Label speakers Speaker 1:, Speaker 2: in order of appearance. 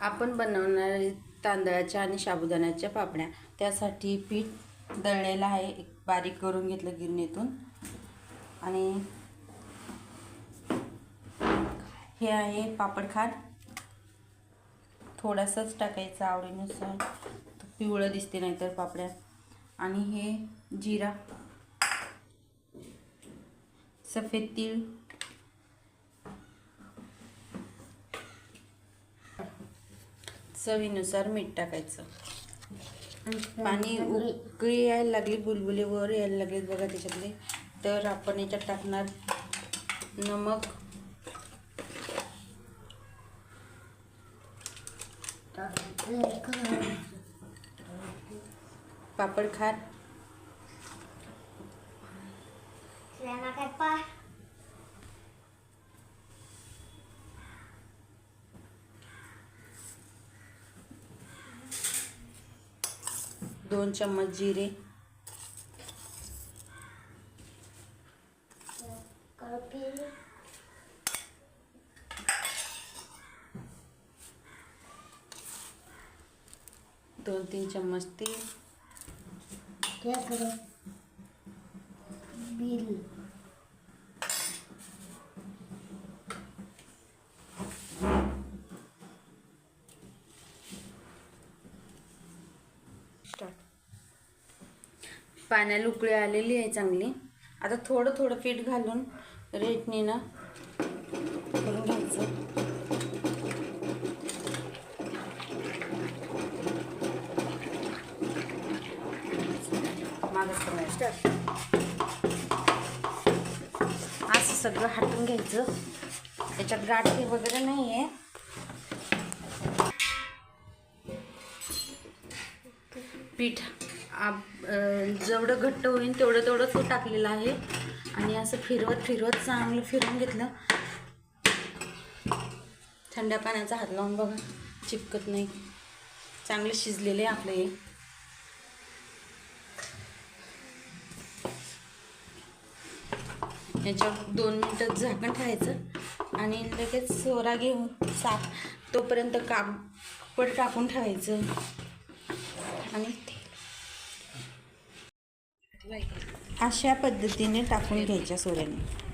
Speaker 1: आपण बनवणार तांदळाच्या आणि साबुदाण्याच्या पापड्या त्यासाठी पीठ दळलेलं आहे. एक बारीक करून घेतलं गिरणीतून. आणि हे आहे पापड खाट थोडासाच टाकायचं आवडीनुसार. पिवळं दिसते नाहीतर पापड्या. आणि हे जिरा. सफेद तीळ. चवीनुसार मीठ टाकायचं. पाणी उकळी यायला लागली बुलबुले वर यायला लागले बघा त्याच्यातले. तर आपण याच्यात टाकणार नमक. पापड खार. दोन चम्मच जिरे. दोन तीन चम्मच तेल
Speaker 2: बिल.
Speaker 1: पाण्याला उकळी आलेली आहे चांगली. आता थोडं थोडं पीठ घालून रेटनीनं करून घ्यायचं. असं सगळं हटून घ्यायचं. त्याच्यात गाठी वगैरे नाही आहे पीठ. आप जेवढं घट्ट होईल तेवढं तेवढंच तो टाकलेलं आहे. आणि असं फिरवत फिरवत चांगलं फिरवून घेतलं. थंड पाण्याचा हात लावून बघा. चिपकत नाही. चांगले शिजलेले आहे आपले हे. याच्यावर दोन मिनटं झाकण ठेवायचं आणि लगेच सोरा घेऊन साफ तोपर्यंत कापड टाकून ठेवायचं. आणि अशा पद्धतीने टाकून घ्यायच्या सोऱ्याने.